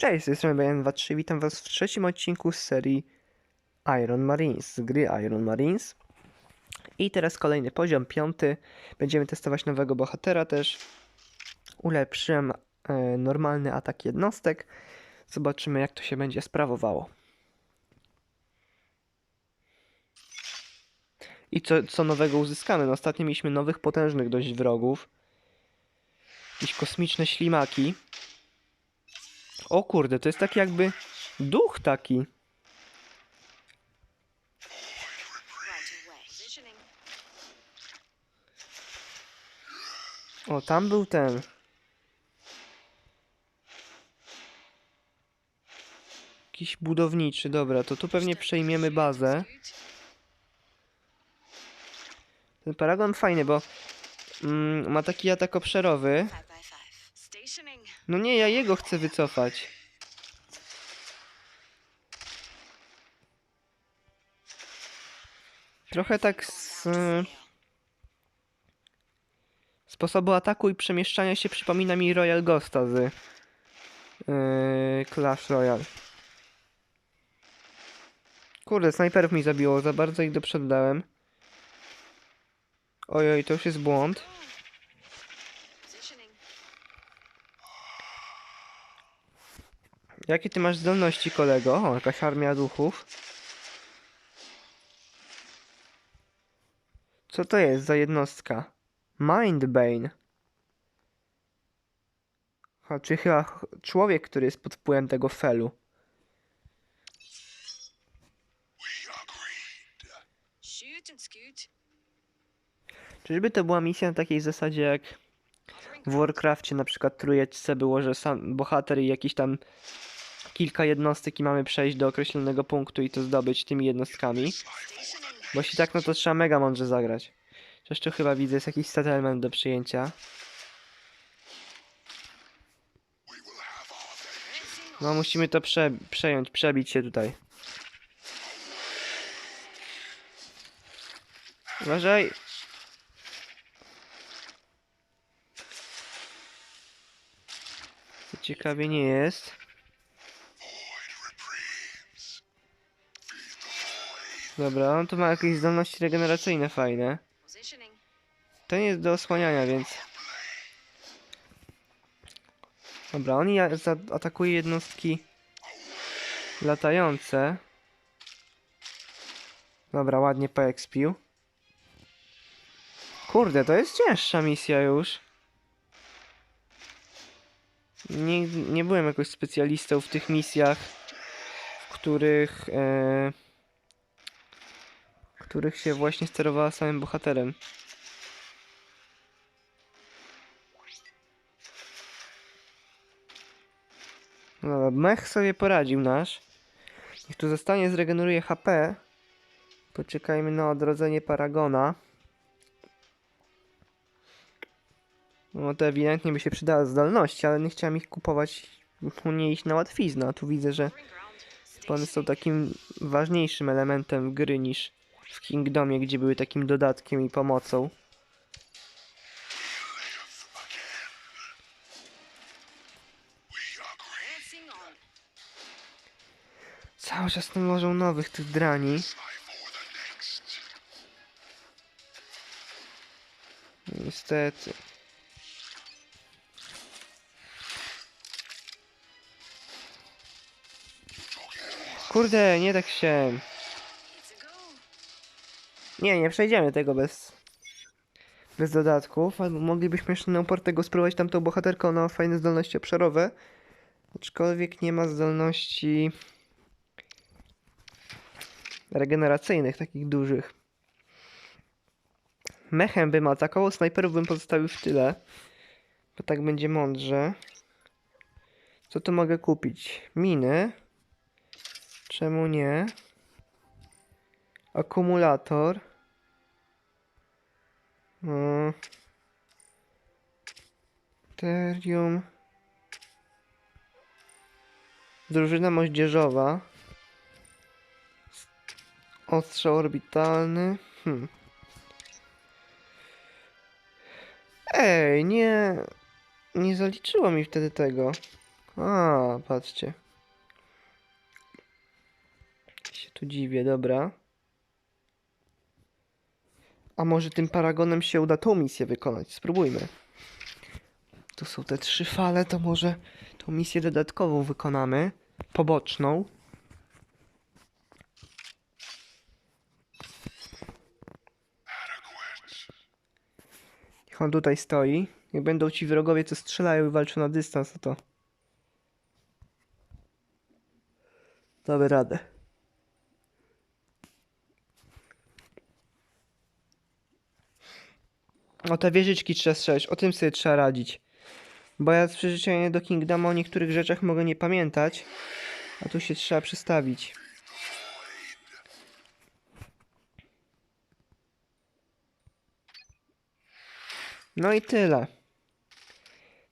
Cześć, z tej strony BN23, witam was w trzecim odcinku z serii Iron Marines, z gry Iron Marines. I teraz kolejny poziom, piąty. Będziemy testować nowego bohatera też. Ulepszyłem e, normalny atak jednostek. Zobaczymy jak to się będzie sprawowało. I co, co nowego uzyskamy? No ostatnio mieliśmy nowych, potężnych dość wrogów. Jakieś kosmiczne ślimaki. O kurde, to jest taki jakby duch taki. O, tam był ten. Jakiś budowniczy, dobra, to tu pewnie przejmiemy bazę. Ten paragon fajny, bo mm, ma taki atak obszarowy. No nie, ja jego chcę wycofać. Trochę tak z e, sposobu ataku i przemieszczania się przypomina mi Royal Ghosta z e, Clash Royale. Kurde, snajperów mi zabiło, za bardzo ich do przodu dałem. Ojoj, to już jest błąd. Jakie ty masz zdolności, kolego? O, jakaś armia duchów. Co to jest za jednostka? Mindbane. A, czy chyba ch- człowiek, który jest pod wpływem tego felu. Czyżby to była misja na takiej zasadzie jak w Warcrafcie na przykład trójeczce było, że sam bohater i jakiś tam kilka jednostek i mamy przejść do określonego punktu i to zdobyć tymi jednostkami. Bo jeśli tak, no to trzeba mega mądrze zagrać. Coś tu chyba widzę, jest jakiś settlement do przyjęcia. No musimy to prze przejąć, przebić się tutaj. Uważaj! To ciekawie nie jest. Dobra, on tu ma jakieś zdolności regeneracyjne fajne. Nie jest do osłaniania, więc... Dobra, on atakuje jednostki latające. Dobra, ładnie poekspił. Kurde, to jest cięższa misja już. Nie, nie byłem jakoś specjalistą w tych misjach, w których... W których się właśnie sterowała samym bohaterem. No, mech sobie poradził nasz. Niech tu zostanie, zregeneruje HP. Poczekajmy na odrodzenie Paragona. No to ewidentnie by się przydała zdolności, ale nie chciałem ich kupować, nie iść na łatwiznę. A tu widzę, że one są takim ważniejszym elementem gry niż w Kingdomie, gdzie były takim dodatkiem i pomocą. Cały czas tam łożą nowych tych drani. Niestety. Kurde, nie tak się. Nie, nie przejdziemy tego bez. Bez dodatków, albo moglibyśmy jeszcze na uportego spróbować tamtą bohaterkę, ona ma fajne zdolności obszarowe. Aczkolwiek nie ma zdolności regeneracyjnych, takich dużych. Mechem bym atakował, snajperów bym pozostawił w tyle. Bo tak będzie mądrze. Co tu mogę kupić? Miny. Czemu nie? Akumulator. Mm. Terium. Drużyna moździerzowa. Ostrzał orbitalny. Hmm. Ej, nie. Nie zaliczyło mi wtedy tego. A, patrzcie. Się tu dziwię, dobra. A może tym paragonem się uda tą misję wykonać? Spróbujmy. Tu są te trzy fale, to może tą misję dodatkową wykonamy. Poboczną. Niech on tutaj stoi. Jak będą ci wrogowie, co strzelają i walczą na dystans, to. Damy radę. O te wieżyczki trzeba strzelać, o tym sobie trzeba radzić. Bo ja z przyzwyczajenia do Kingdomu o niektórych rzeczach mogę nie pamiętać, a tu się trzeba przestawić. No i tyle.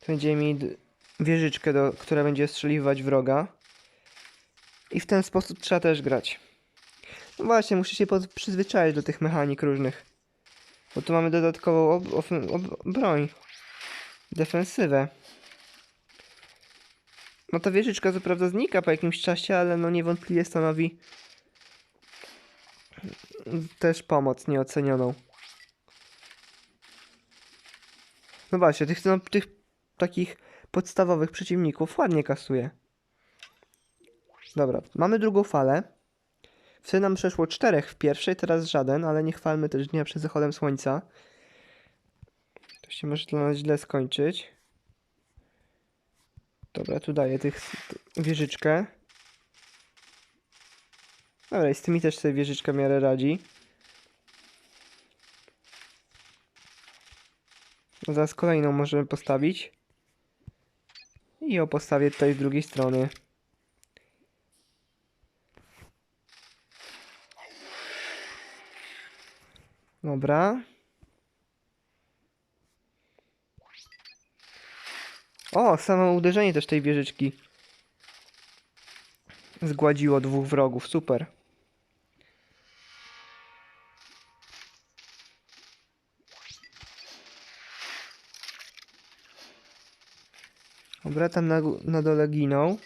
To Będziemy mieli wieżyczkę, do, która będzie strzeliwać wroga. I w ten sposób trzeba też grać. No właśnie, muszę się przyzwyczaić do tych mechanik różnych. Bo tu mamy dodatkową ob ofen- ob broń. Defensywę. No ta wieżyczka co prawda znika po jakimś czasie, ale no niewątpliwie stanowi też pomoc nieocenioną. No właśnie, tych, no, tych takich podstawowych przeciwników ładnie kasuje. Dobra, mamy drugą falę. Wtedy nam przeszło czterech w pierwszej, teraz żaden, ale nie chwalmy też dnia przed zachodem słońca. To się może dla nas źle skończyć. Dobra, tu daję tych wieżyczkę. Dobra, i z tymi też sobie wieżyczka w miarę radzi. Zaraz kolejną możemy postawić. I ją postawię tutaj z drugiej strony. Dobra. O, samo uderzenie też tej wieżyczki zgładziło dwóch wrogów. Super. Dobra, tam na, na dole ginął.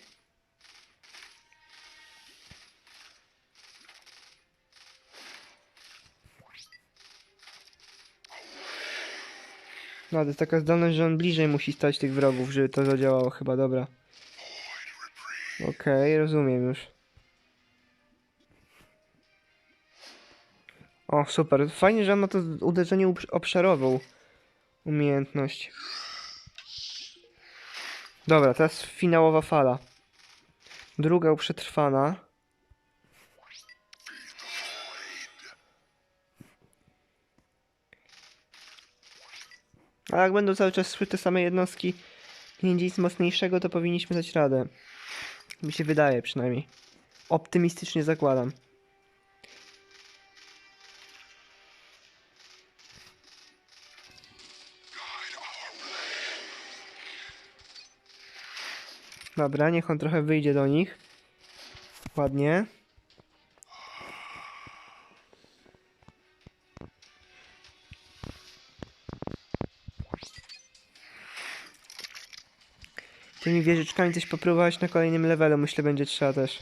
No, to jest taka zdolność, że on bliżej musi stać tych wrogów, żeby to zadziałało chyba, dobra. Okej, rozumiem już. O, super. Fajnie, że on ma to uderzenie obszarową umiejętność. Dobra, teraz finałowa fala. Druga przetrwana. A jak będą cały czas szły te same jednostki, nie nic mocniejszego, to powinniśmy dać radę. Mi się wydaje przynajmniej. Optymistycznie zakładam. Dobra, niech on trochę wyjdzie do nich. Ładnie. Wieżyczkami coś popróbować na kolejnym levelu, myślę, będzie trzeba też.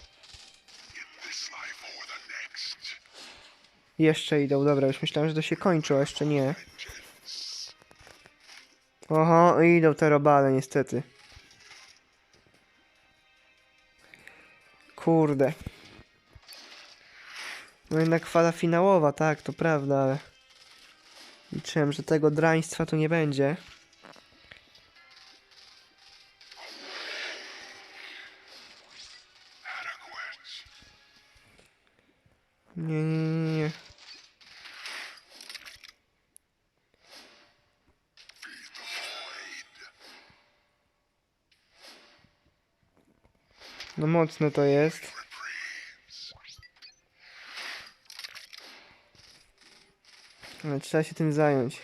Jeszcze idą, dobra, już myślałem, że to się kończy, a jeszcze nie. Oho, idą te robale, niestety. Kurde. No jednak fala finałowa, tak, to prawda, ale... Liczyłem, że tego draństwa tu nie będzie. Nie, nie, nie. No mocno to jest. Ale trzeba się tym zająć.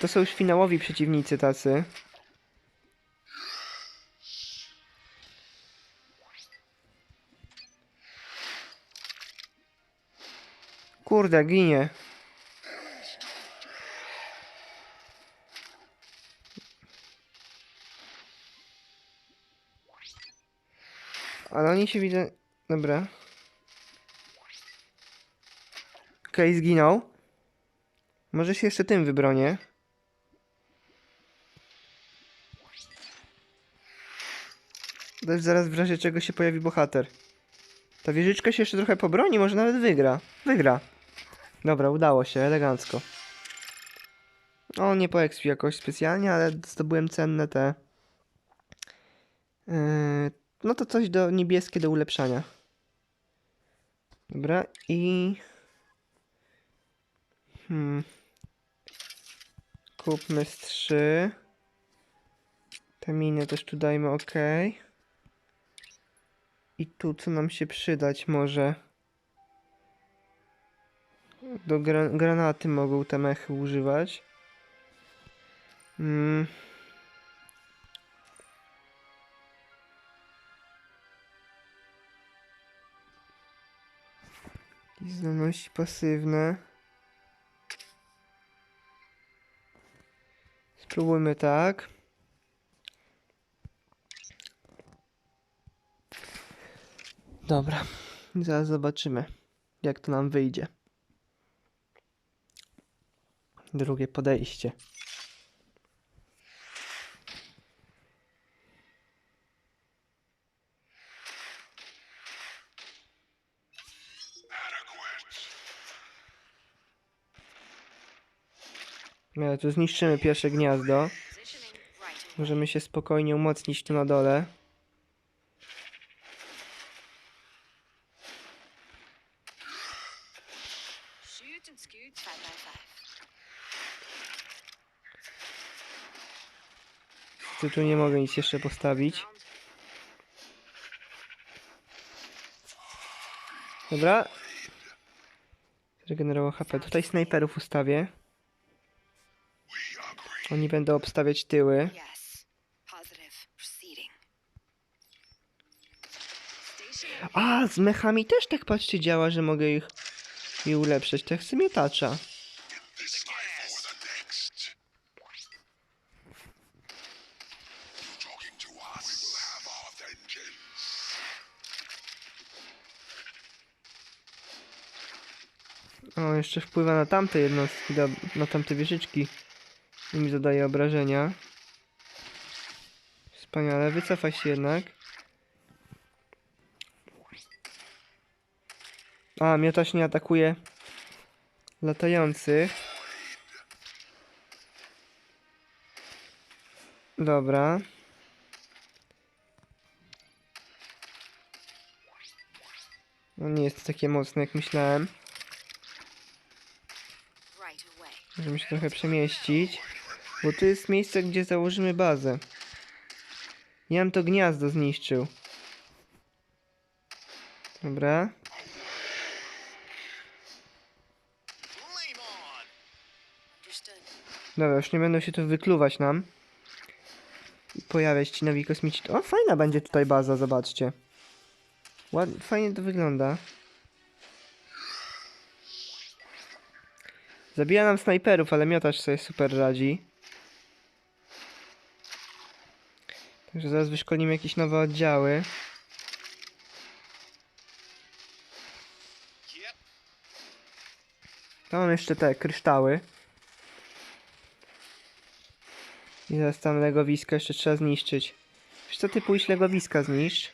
To są już finałowi przeciwnicy tacy. Kurde, ginie. Ale oni się widzę... Dobra. Okej, zginął. Może się jeszcze tym wybronię. Też zaraz w razie czego się pojawi bohater. Ta wieżyczka się jeszcze trochę pobroni, może nawet wygra. Wygra. Dobra, udało się, elegancko. O, nie po expi jakoś specjalnie, ale zdobyłem cenne te... Yy, no to coś do niebieskie do ulepszania. Dobra, i... Hmm. Kupmy z trzy. Te miny też tu dajmy ok. I tu co nam się przydać może? Do gra granaty mogą te mechy używać. Mm. I zdolności pasywne. Spróbujmy tak. Dobra, zaraz zobaczymy, jak to nam wyjdzie. Drugie podejście. No, tu zniszczymy pierwsze gniazdo. Możemy się spokojnie umocnić tu na dole. Tu, tu nie mogę nic jeszcze postawić. Dobra. Zregenerował HP. Tutaj snajperów ustawię. Oni będą obstawiać tyły. A, z mechami też tak patrzcie działa, że mogę ich i ulepszyć. To ja chcę miotacza. Jeszcze wpływa na tamte jednostki, na tamte wieżyczki. I mi zadaje obrażenia. Wspaniale, wycofaj się jednak. A, miotacz nie atakuje latających. Dobra. No nie jest to takie mocne jak myślałem. Możemy się trochę przemieścić. Bo tu jest miejsce, gdzie założymy bazę. Ja bym to gniazdo zniszczył. Dobra. Dobra, już nie będą się tu wykluwać nam. I pojawiać ci nowi kosmici. O, fajna będzie tutaj baza, zobaczcie. Ład... Fajnie to wygląda. Zabija nam snajperów, ale miotacz sobie super radzi. Także zaraz wyszkolimy jakieś nowe oddziały. To mam jeszcze te kryształy. I zaraz tam legowiska jeszcze trzeba zniszczyć. Wiesz co, ty pójść legowiska zniszcz.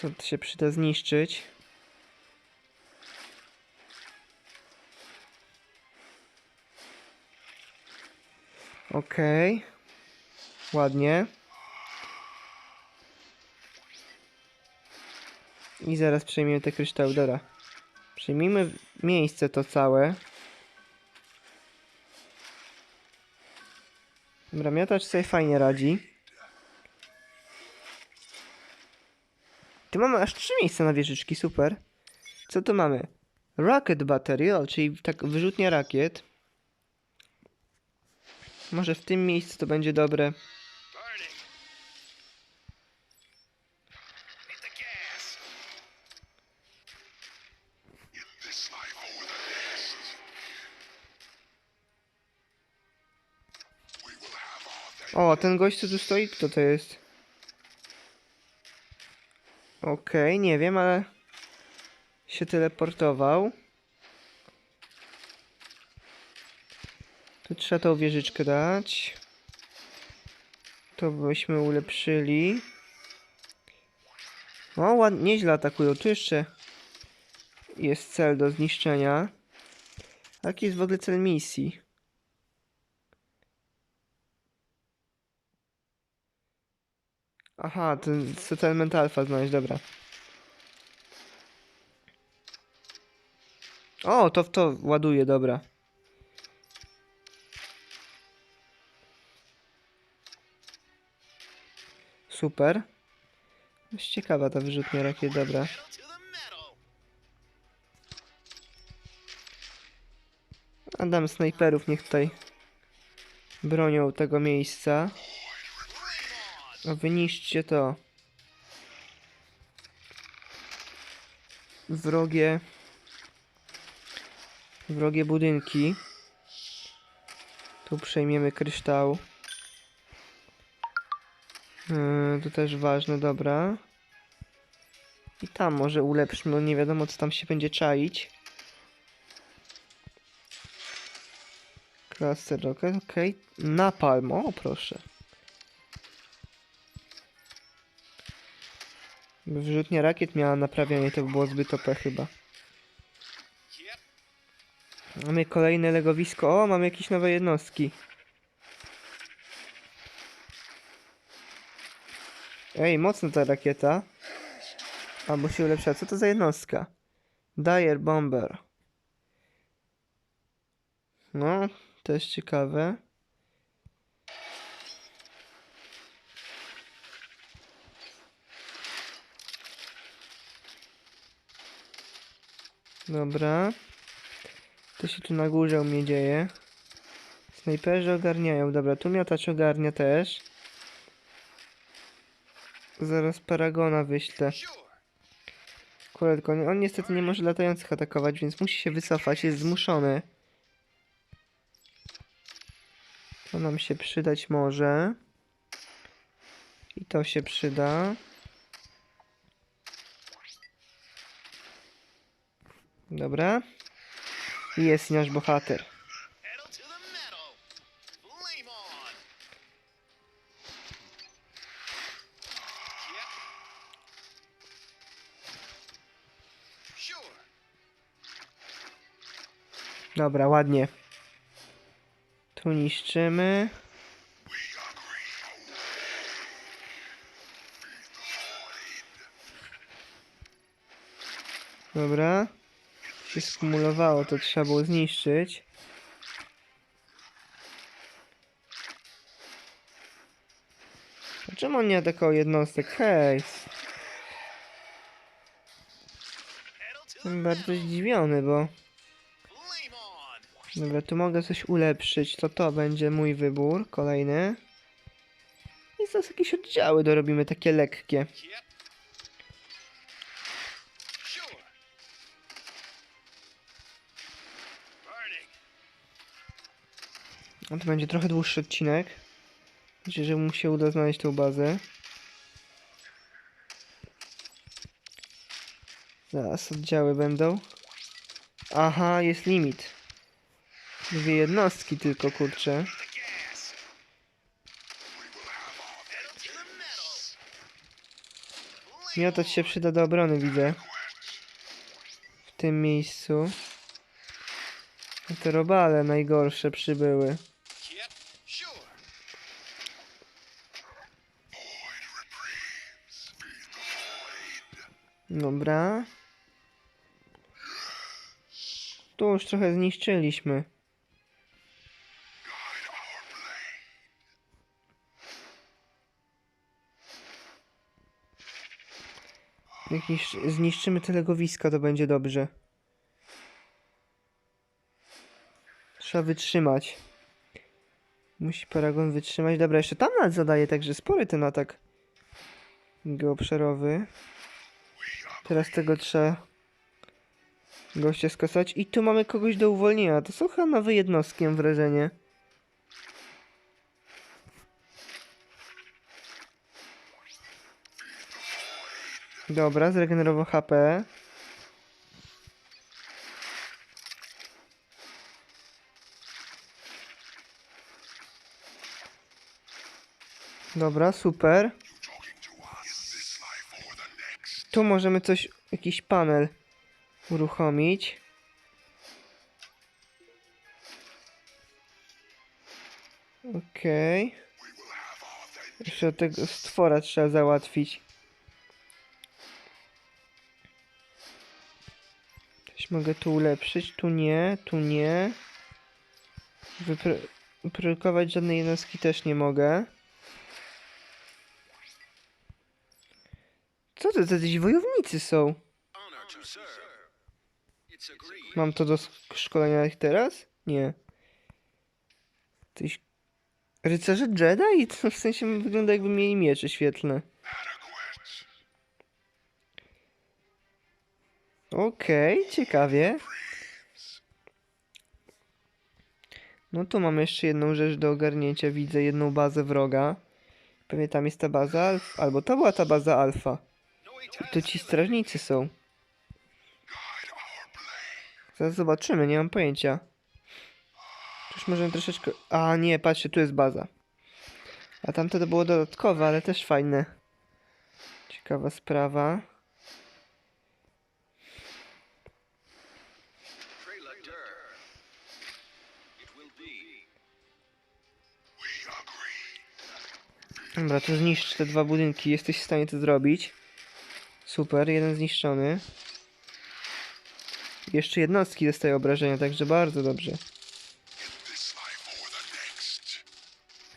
To się przyda zniszczyć. Okej. Ładnie. I zaraz przejmiemy te kryształy. Dobra. Przyjmijmy miejsce to całe. Dobra, miotacz sobie fajnie radzi. Tu mamy aż trzy miejsca na wieżyczki, super. Co tu mamy? Rocket battery, czyli tak wyrzutnia rakiet. Może w tym miejscu to będzie dobre. O, ten gość co tu stoi, kto to jest? Okej, nie wiem, ale się teleportował. Trzeba tą wieżyczkę dać. To byśmy ulepszyli. O, ładnie, nieźle atakują. Tu jeszcze jest cel do zniszczenia. Jaki jest w ogóle cel misji? Aha, ten settlement alpha znaleźć, dobra. O, to w to ładuje, dobra. Super. Jest ciekawa ta wyrzutnia rakiet, dobra. A dam snajperów, niech tutaj bronią tego miejsca. A to. Wrogie. Wrogie budynki. Tu przejmiemy kryształ. Yy, to też ważne, dobra. I tam może ulepszmy, bo nie wiadomo co tam się będzie czaić. Cluster rocket, okej. Napalm, o proszę. By Wyrzutnia rakiet miała naprawianie, to by było zbyt OP chyba. Mamy kolejne legowisko. O, mamy jakieś nowe jednostki. Ej, mocno ta rakieta. Albo się ulepsza. Co to za jednostka? Dire Bomber. No, też ciekawe. Dobra. To się tu na górze u mnie dzieje. Snajperzy ogarniają. Dobra, tu miotacz ogarnia też. Zaraz Paragona wyślę. Tylko nie- on niestety nie może latających atakować, więc musi się wycofać. Jest zmuszony. To nam się przydać może. I to się przyda. Dobra. I jest nasz bohater. Dobra, ładnie. Tu niszczymy. Dobra. Się skumulowało, to trzeba było zniszczyć. A Czemu on nie atakował jednostek? Hej! Jestem bardzo zdziwiony, bo... Dobra, tu mogę coś ulepszyć, to to będzie mój wybór, kolejny. I zaraz jakieś oddziały dorobimy, takie lekkie. No to będzie trochę dłuższy odcinek. Myślę, że mu się uda znaleźć tą bazę. Zaraz oddziały będą. Aha, jest limit. Dwie jednostki tylko, kurczę. Miotać się przyda do obrony, widzę. W tym miejscu. A Te robale najgorsze przybyły. Dobra. Tu już trochę zniszczyliśmy. Jak niszczy- zniszczymy te legowiska, to będzie dobrze. Trzeba wytrzymać. Musi Paragon wytrzymać. Dobra, jeszcze tam nad zadaje, także spory ten atak geoprzerowy. Teraz tego trzeba gościa skasać. I tu mamy kogoś do uwolnienia. To są chyba nowe jednostki, mam wrażenie. Dobra, zregenerował HP. Dobra, super. Tu możemy coś, jakiś panel uruchomić. Okej. Vengeance. Jeszcze tego stwora trzeba załatwić. Mogę tu ulepszyć, tu nie, tu nie. Wypro- Wyprodukować żadnej jednostki też nie mogę. Co to za jacyś wojownicy są? Mam to do szkolenia ich teraz? Nie. Coś... Rycerze Jedi? To w sensie wygląda jakby mieli miecze świetlne. Okej, ciekawie. No tu mamy jeszcze jedną rzecz do ogarnięcia. Widzę jedną bazę wroga. Pewnie tam jest ta baza alfa. Albo to była ta baza alfa. I tu ci strażnicy są. Zaraz zobaczymy, nie mam pojęcia. Już możemy troszeczkę... A nie, patrzcie, tu jest baza. A tamte to było dodatkowe, ale też fajne. Ciekawa sprawa. Dobra, to zniszcz te dwa budynki. Jesteś w stanie to zrobić. Super, jeden zniszczony. Jeszcze jednostki dostają obrażenia, także bardzo dobrze.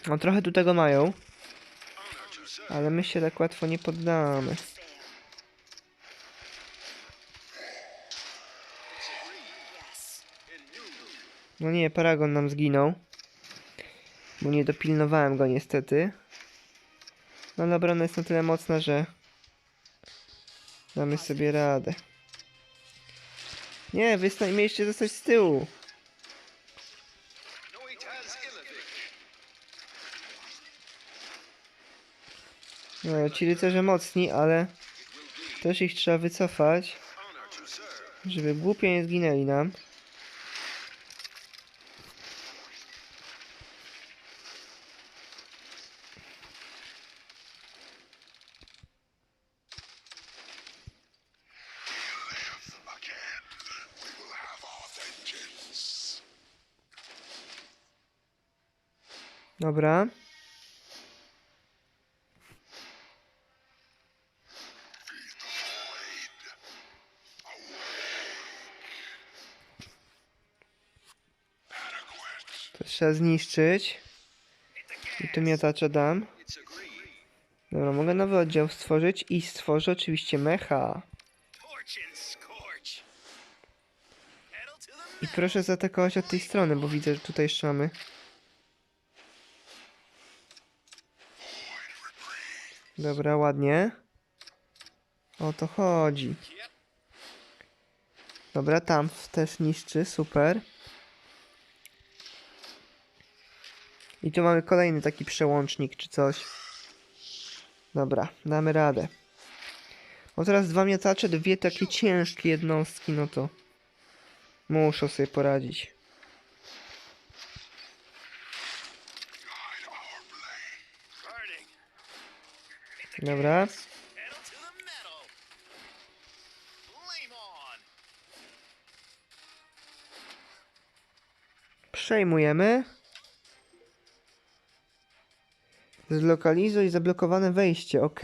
No trochę tu tego mają, ale my się tak łatwo nie poddamy. No nie, Paragon nam zginął. Bo nie dopilnowałem go niestety. No obrona jest na tyle mocna, że damy sobie radę. Nie, wy mieliście zostać z tyłu. No ci rycerze mocni, ale też ich trzeba wycofać, żeby głupio nie zginęli nam. Dobra. To trzeba zniszczyć. I tu miotacza dam. Dobra, mogę nowy oddział stworzyć i stworzę oczywiście mecha. I proszę zaatakować od tej strony, bo widzę, że tutaj jeszcze mamy. Dobra, ładnie. O to chodzi. Dobra, tam też niszczy, super. I tu mamy kolejny taki przełącznik czy coś. Dobra, damy radę. O teraz dwa miotacze, dwie takie ciężkie jednostki, no to muszą sobie poradzić. Dobra, przejmujemy. Zlokalizuj zablokowane wejście, ok.